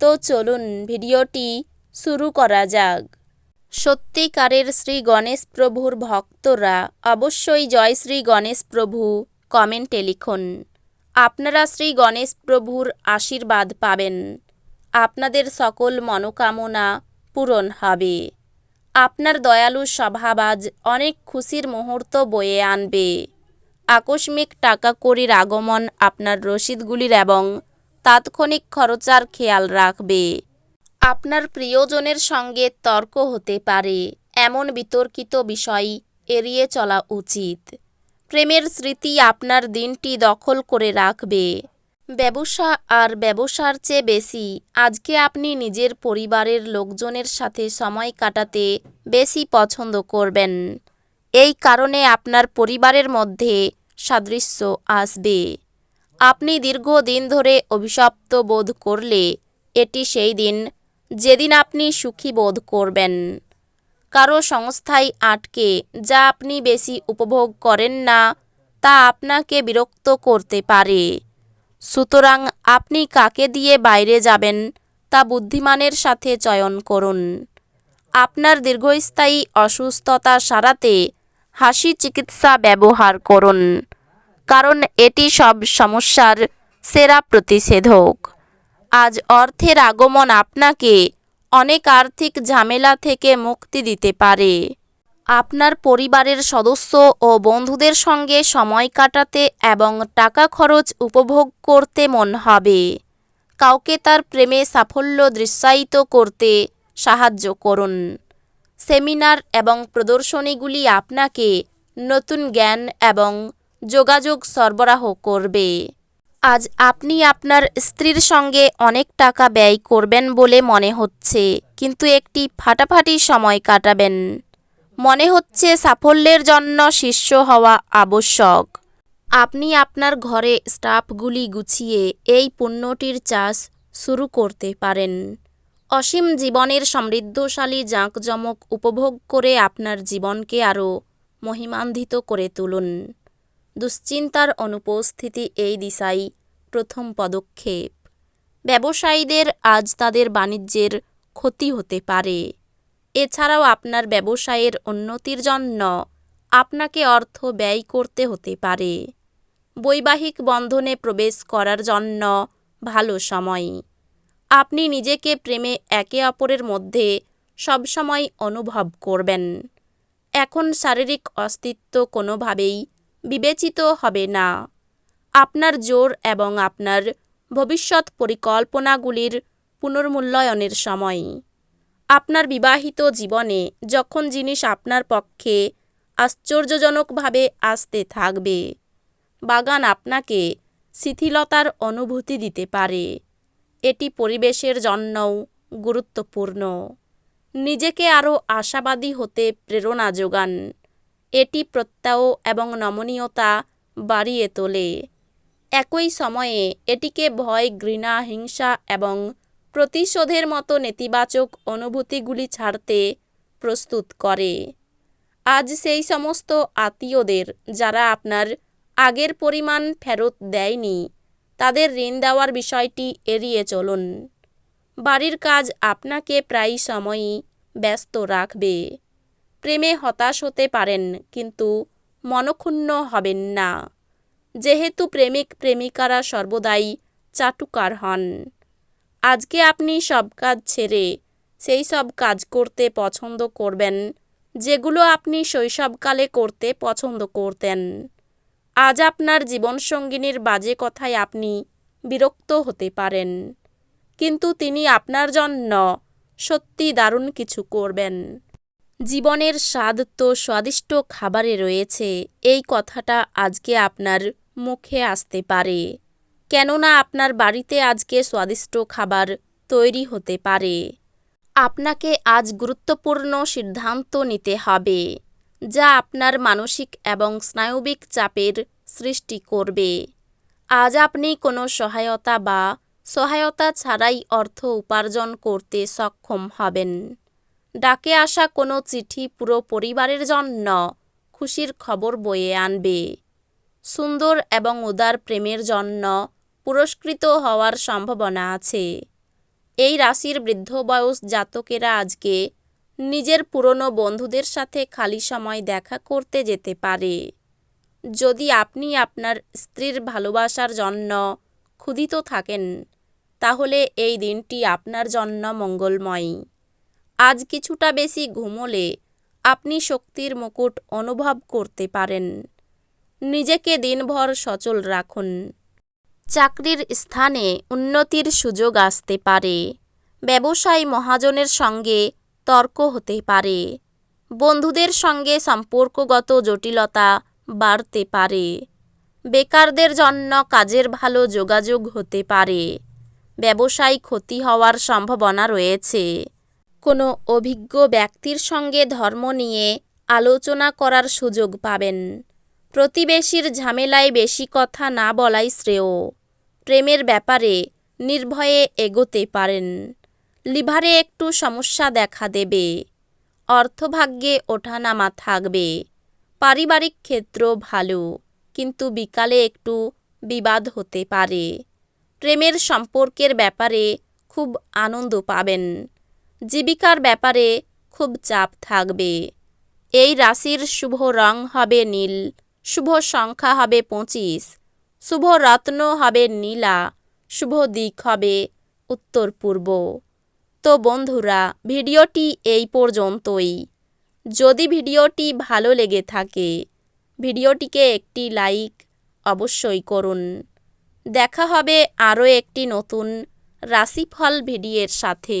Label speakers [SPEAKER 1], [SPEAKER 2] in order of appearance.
[SPEAKER 1] তো চলুন ভিডিওটি শুরু করা যাক। সত্যিকারের শ্রী গণেশ প্রভুর ভক্তরা অবশ্যই জয় শ্রী গণেশ প্রভু কমেন্টে লিখুন। আপনারা শ্রী গণেশ প্রভুর আশীর্বাদ পাবেন। আপনাদের সকল মনোকামনা পূরণ হবে। আপনার দয়ালু স্বভাব আজ অনেক খুশির মুহূর্ত বয়ে আনবে। আকস্মিক টাকা কড়ির আগমন আপনার রসিদগুলির এবং তাৎক্ষণিক খরচার খেয়াল রাখবে। আপনার প্রিয়জনের সঙ্গে তর্ক হতে পারে, এমন বিতর্কিত বিষয় এড়িয়ে চলা উচিত। প্রেমের স্মৃতি আপনার দিনটি দখল করে রাখবে। ব্যবসা আর ব্যবসার চেয়ে বেশি আজকে আপনি নিজের পরিবারের লোকজনের সাথে সময় কাটাতে বেশি পছন্দ করবেন। এই কারণে আপনার পরিবারের মধ্যে সাদৃশ্য আসবে। আপনি দীর্ঘদিন ধরে অভিশপ্ত বোধ করলে এটি সেই দিন যেদিন আপনি সুখী বোধ করবেন। কারও সংস্থায় আটকে যা আপনি বেশি উপভোগ করেন না, তা আপনাকে বিরক্ত করতে পারে। সুতরাং আপনি কাকে দিয়ে বাইরে যাবেন তা বুদ্ধিমানের সাথে চয়ন করুন। আপনার দীর্ঘস্থায়ী অসুস্থতা সারাতে হাসি চিকিৎসা ব্যবহার করুন। কারণ এটি সব সমস্যার সেরা প্রতিষেধক। আজ অর্থের আগমন আপনাকে অনেক আর্থিক ঝামেলা থেকে মুক্তি দিতে পারে। আপনার পরিবারের সদস্য ও বন্ধুদের সঙ্গে সময় কাটাতে এবং টাকা খরচ উপভোগ করতে মন হবে। কাউকে তার প্রেমে সাফল্য দৃশ্যায়িত করতে সাহায্য করুন। সেমিনার এবং প্রদর্শনীগুলি আপনাকে নতুন জ্ঞান এবং যোগাযোগ সরবরাহ করবে। আজ আপনি আপনার স্ত্রীর সঙ্গে অনেক টাকা ব্যয় করবেন বলে মনে হচ্ছে, কিন্তু একটি ফাটাফাটি সময় কাটাবেন। মনে হচ্ছে সাফল্যের জন্য শিষ্য হওয়া আবশ্যক। আপনি আপনার ঘরে স্টাফগুলি গুছিয়ে এই পণ্যটির চাষ শুরু করতে পারেন। অসীম জীবনের সমৃদ্ধশালী জাঁকজমক উপভোগ করে আপনার জীবনকে আরও মহিমান্বিত করে তুলুন। দুশ্চিন্তার অনুপস্থিতি এই দিশাই প্রথম পদক্ষেপ। ব্যবসায়ীদের আজ তাদের বাণিজ্যের ক্ষতি হতে পারে। এছাড়াও আপনার ব্যবসায়ের উন্নতির জন্য আপনাকে অর্থ ব্যয় করতে হতে পারে। বৈবাহিক বন্ধনে প্রবেশ করার জন্য ভালো সময়। আপনি নিজেকে প্রেমে একে অপরের মধ্যে সবসময় অনুভব করবেন। এখন শারীরিক অস্তিত্ব কোনোভাবেই বিবেচিত হবে না। আপনার জোর এবং আপনার ভবিষ্যৎ পরিকল্পনাগুলির পুনর্মূল্যায়নের সময়। আপনার বিবাহিত জীবনে যখন জিনিস আপনার পক্ষে আশ্চর্যজনকভাবে আসতে থাকবে, বাগান আপনাকে শিথিলতার অনুভূতি দিতে পারে। এটি পরিবেশের জন্যও গুরুত্বপূর্ণ। নিজেকে আরও আশাবাদী হতে প্রেরণা যোগান। এটি প্রত্যয় এবং নমনীয়তা বাড়িয়ে তোলে। একই সময়ে এটিকে ভয়, ঘৃণা, হিংসা এবং প্রতিশোধের মতো নেতিবাচক অনুভূতিগুলি ছাড়তে প্রস্তুত করে। আজ সেই সমস্ত আত্মীয়দের যারা আপনার আগের পরিমাণ ফেরত দেয়নি, তাদের ঋণ দেওয়ার বিষয়টি এড়িয়ে চলুন। বাড়ির কাজ আপনাকে প্রায় সময়ই ব্যস্ত রাখবে। প্রেমে হতাশ হতে পারেন, কিন্তু মনক্ষুণ্ণ হবেন না। যেহেতু প্রেমিক প্রেমিকারা সর্বদাই চাটুকার হন। আজকে আপনি সব কাজ ছেড়ে সেই সব কাজ করতে পছন্দ করবেন, যেগুলো আপনি শৈশবকালে করতে পছন্দ করতেন। আজ আপনার জীবনসঙ্গিনীর বাজে কথায় আপনি বিরক্ত হতে পারেন, কিন্তু তিনি আপনার জন্য সত্যি দারুণ কিছু করবেন। জীবনের স্বাদ তো স্বাদিষ্ট খাবারে রয়েছে, এই কথাটা আজকে আপনার মুখে আসতে পারে। কেননা আপনার বাড়িতে আজকে স্বাদিষ্ট খাবার তৈরি হতে পারে। আপনাকে আজ গুরুত্বপূর্ণ সিদ্ধান্ত নিতে হবে, যা আপনার মানসিক এবং স্নায়বিক চাপের সৃষ্টি করবে। আজ আপনি কোনো সহায়তা বা সহায়তা ছাড়াই অর্থ উপার্জন করতে সক্ষম হবেন। ডাকে আসা কোনো চিঠি পুরো পরিবারের জন্য। খুশির খবর বয়ে আনবে। সুন্দর এবং উদার প্রেমের জন্য পুরস্কৃত হওয়ার সম্ভাবনা আছে। এই রাশির বৃদ্ধ বয়স জাতকেরা আজকে নিজের পুরনো বন্ধুদের সাথে খালি সময় দেখা করতে যেতে পারে। যদি আপনি আপনার স্ত্রীর ভালোবাসার জন্য ক্ষুধিত থাকেন, তাহলে এই দিনটি আপনার জন্য মঙ্গলময়। আজ কিছুটা বেশি ঘুমোলে আপনি শক্তির মুকুট অনুভব করতে পারেন। নিজেকে দিনভর সচল রাখুন। চাকরির স্থানে উন্নতির সুযোগ আসতে পারে। ব্যবসায় মহাজনের সঙ্গে তর্ক হতে পারে। বন্ধুদের সঙ্গে সম্পর্কগত জটিলতা বাড়তে পারে। বেকারদের জন্য কাজের ভালো যোগাযোগ হতে পারে। ব্যবসায় ক্ষতি হওয়ার সম্ভাবনা রয়েছে। কোনো অভিজ্ঞ ব্যক্তির সঙ্গে ধর্ম নিয়ে আলোচনা করার সুযোগ পাবেন। প্রতিবেশীর ঝামেলায় বেশি কথা না বলাই শ্রেয়। প্রেমের ব্যাপারে নির্ভয়ে এগোতে পারেন। লিভারে একটু সমস্যা দেখা দেবে। অর্থভাগ্যে ওঠানামা থাকবে। পারিবারিক ক্ষেত্র ভালো, কিন্তু বিকালে একটু বিবাদ হতে পারে। প্রেমের সম্পর্কের ব্যাপারে খুব আনন্দ পাবেন। জীবিকার ব্যাপারে খুব চাপ থাকবে। এই রাশির শুভ রং হবে নীল, শুভ সংখ্যা হবে পঁচিশ, শুভ রত্ন হবে নীলা, শুভ দিক হবে উত্তর পূর্ব। তো বন্ধুরা, ভিডিওটি এই পর্যন্তই। যদি ভিডিওটি ভালো লেগে থাকে, ভিডিওটিকে একটি লাইক অবশ্যই করুন। দেখা হবে আরও একটি নতুন রাশিফল ভিডিওর সাথে।